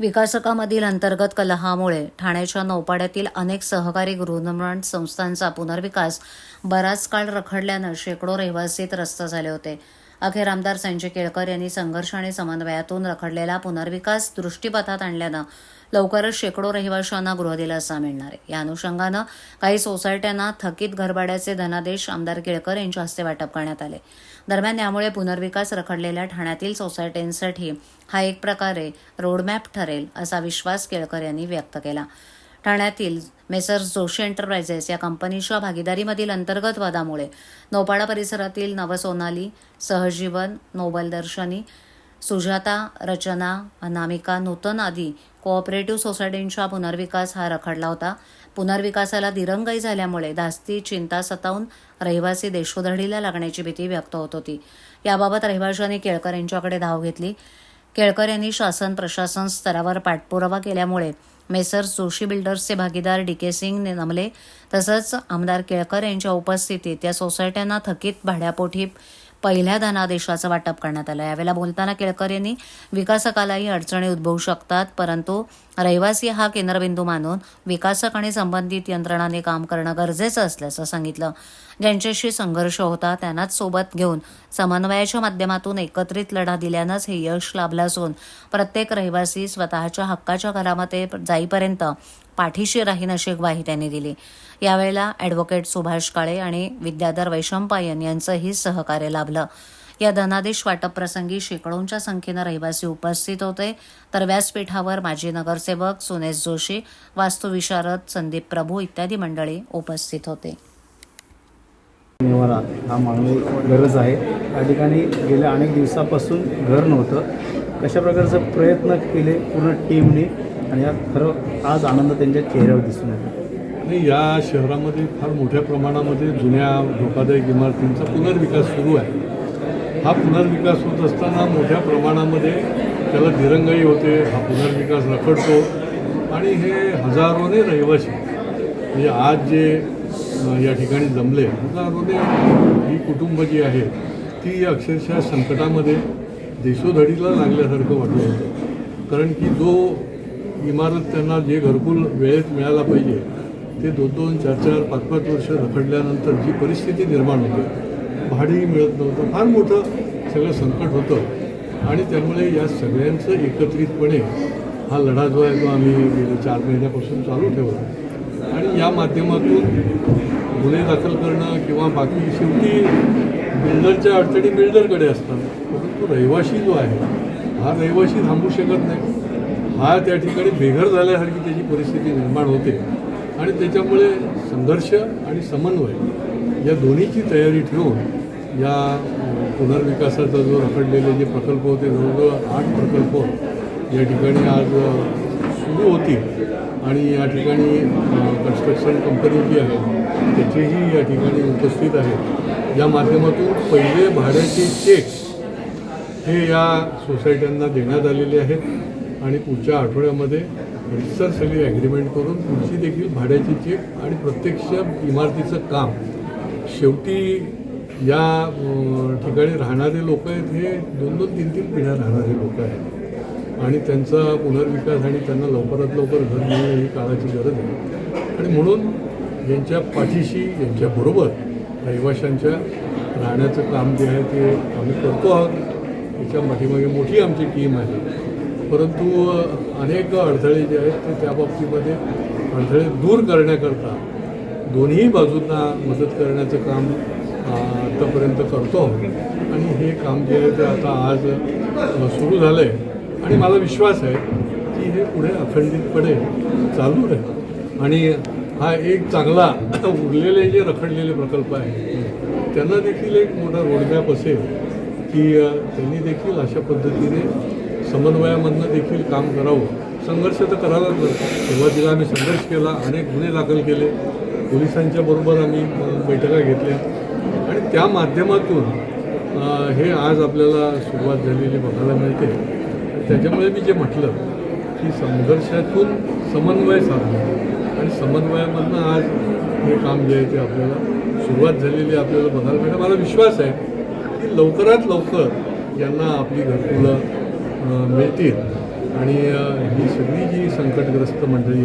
विकासकामधील अंतर्गत कलहामुळे ठाण्याच्या नौपाड्यातील अनेक सहकारी गृहनिर्माण संस्थांचा पुनर्विकास बराच काळ रखडल्यानं शेकडो रहिवासी त्रस्त झाले होते. अखेर आमदार संजय केळकर यांनी संघर्ष आणि समन्वयातून रखडलेला पुनर्विकास दृष्टीपथात आणल्यानं लवकरच शेकडो रहिवाशांना गृहदिलासा मिळणार आहे. या अनुषंगानं काही सोसायट्यांना थकीत घरभाड्याचे धनादेश आमदार केळकर यांच्या हस्ते वाटप करण्यात आले. दरम्यान यामुळे पुनर्विकास रखडलेल्या ठाण्यातील सोसायट्यांसाठी हा एक प्रकारे रोडमॅप ठरेल असा विश्वास केळकर यांनी व्यक्त केला. ठाण्यातील मेसर्स जोशी एंटरप्राइजेस या कंपनीच्या भागीदारीमधील अंतर्गत वादामुळे नौपाडा परिसरातील नवसोनाली सहजीवन नोबल दर्शनी सुजाता रचना अनामिका नूतन आदी कोऑपरेटिव्ह सोसायटींचा पुनर्विकास हा रखडला होता. पुनर्विकासाला दिरंगाई झाल्यामुळे धास्ती चिंता सतावून रहिवासी देशोधडीला लागण्याची भीती व्यक्त होत होती. याबाबत रहिवाशांनी केळकर यांच्याकडे धाव घेतली. केळकर यांनी शासन प्रशासन स्तरावर पाठपुरावा केल्यामुळे मेसर्स जोशी बिल्डर्सचे भागीदार डी के सिंग नमले तसंच आमदार केळकर यांच्या उपस्थितीत या सोसायट्यांना थकीत भाड्यापोटी पहिल्या धनादेशाचं वाटप करण्यात आलं. यावेळेला बोलताना केळकर यांनी विकासकालाही अडचणी उद्भवू शकतात परंतु रहिवासी हा केंद्रबिंदू मानून विकासक आणि संबंधित यंत्रणाने काम करणं गरजेचं असल्याचं सांगितलं. ज्यांच्याशी संघर्ष होता त्यांनाच सोबत घेऊन समन्वयाच्या माध्यमातून एकत्रित लढा दिल्यानंच हे यश लाभलं असून प्रत्येक रहिवासी स्वतःच्या हक्काच्या घरामध्ये जाईपर्यंत पाठीशी राहीन अशी ग्वाही त्यांनी दिली. यावेळेला ॲडव्होकेट सुभाष काळे आणि विद्याधर वैशंपायन यांचंही सहकार्य लाभलं. या धनादेश वाटप प्रसंगी शेकडोंच्या संख्येनं रहिवासी उपस्थित होते. तर व्यासपीठावर माजी नगरसेवक सुनेश जोशी वास्तुविशारद संदीप प्रभू इत्यादी मंडळी उपस्थित होते. निवारा हा मानवी गरज आहे. या ठिकाणी गेल्या अनेक दिवसापासून घर नव्हतं. कशा प्रकारचे प्रयत्न केले पूर्ण टीमने आणि यात खरं आज आनंद त्यांच्या चेहऱ्यावर दिसून येतो. आणि या शहरामध्ये फार मोठ्या प्रमाणामध्ये जुन्या धोकादायक इमारतींचा पुनर्विकास सुरू आहे. हा पुनर्विकास होत असताना मोठ्या प्रमाणामध्ये त्याला दिरंगाई होते हा पुनर्विकास रखडतो. आणि हे हजारोने रहिवासी म्हणजे आज जे या ठिकाणी जमले हजारोने ही कुटुंब जी आहेत ती अक्षरशः संकटामध्ये देशोधडीला लागल्यासारखं वाटलं होतं. कारण की जो इमारत त्यांना जे घरकुल वेळेत मिळायला पाहिजे ते दोन दोन चार चार पाच पाच वर्ष रखडल्यानंतर जी परिस्थिती निर्माण होते भाडीही मिळत नव्हतं. फार मोठं सगळं संकट होतं. आणि त्यामुळे या सगळ्यांचं एकत्रितपणे हा लढा जो आहे तो आम्ही गेल्या चार महिन्यापासून चालू ठेवला. आणि या माध्यमातून गुन्हे दाखल करणं किंवा बाकी शेवटी बिल्डरच्या अडचणी बिल्डरकडे असतात. परंतु रहिवाशी जो आहे हा रहिवाशी थांबू शकत नाही. हा त्या ठिकाणी बेघर झाल्यासारखी त्याची परिस्थिती निर्माण होते. आणि त्याच्यामुळे संघर्ष आणि समन्वय या दोन्हीची तयारी ठेवून या पुनर्विकासाचा जो रखडलेले जे प्रकल्प होते जवळजवळ आठ प्रकल्प या ठिकाणी आज सुरू होतील. आणि या ठिकाणी कन्स्ट्रक्शन कंपनी जी आहे त्याचेही या ठिकाणी उपस्थित आहेत. या माध्यमातून पहिले भाड्याचे चेक हे या सोसायट्यांना देण्यात आलेले आहेत. आणि पुढच्या आठवड्यामध्ये रितसर सगळी ॲग्रीमेंट करून पुढची देखील भाड्याची चेक आणि प्रत्यक्ष इमारतीचं काम. शेवटी या ठिकाणी राहणारे लोक आहेत हे दोन दोन तीन तीन पिढ्या राहणारे लोक आहेत. आणि त्यांचा पुनर्विकास आणि त्यांना लवकरात लवकर घर मिळणं ही काळाची गरज आहे. आणि म्हणून यांच्या पाठीशी यांच्याबरोबर रहिवाशांच्या राहण्याचं काम जे आहे ते आम्ही करतो आहोत. याच्या पाठीमागे मोठी आमची टीम आहे. परंतु अनेक अडथळे जे आहेत ते त्या बाबतीमध्ये अडथळे दूर करण्याकरता दोन्ही बाजूंना मदत करण्याचं काम आतापर्यंत आत्तापर्यंत करतो. आहोत आणि हे काम जे आहे ते आता आज सुरू झालं आहे आणि मला विश्वास आहे की हे पुढे अखंडितपणे चालू राहील. आणि हा एक चांगला आता उरलेले जे रखडलेले प्रकल्प आहेत त्यांना देखील एक मोठा रोडमॅप असेल की त्यांनी देखील अशा पद्धतीने समन्वयामधनं देखील काम करावं. संघर्ष तर करायलाच लागतो सुरुवातीला आम्ही संघर्ष केला अनेक गुन्हे दाखल केले. पोलिसांच्या बरोबर आम्ही बैठका घेतल्या. आणि त्या माध्यमातून हे आज आपल्याला सुरुवात झालेली बघायला मिळते. त्याच्यामुळे मी जे म्हटलं की संघर्षातून समन्वय साधणं. आणि समन्वयामधनं आज हे काम जे आहे ते आपल्याला सुरुवात झालेली आपल्याला बघायला मिळते. मला विश्वास आहे की लवकरात लवकर यांना आपली घरकुलं मिळतील. आणि ही सगळी जी संकटग्रस्त मंडळी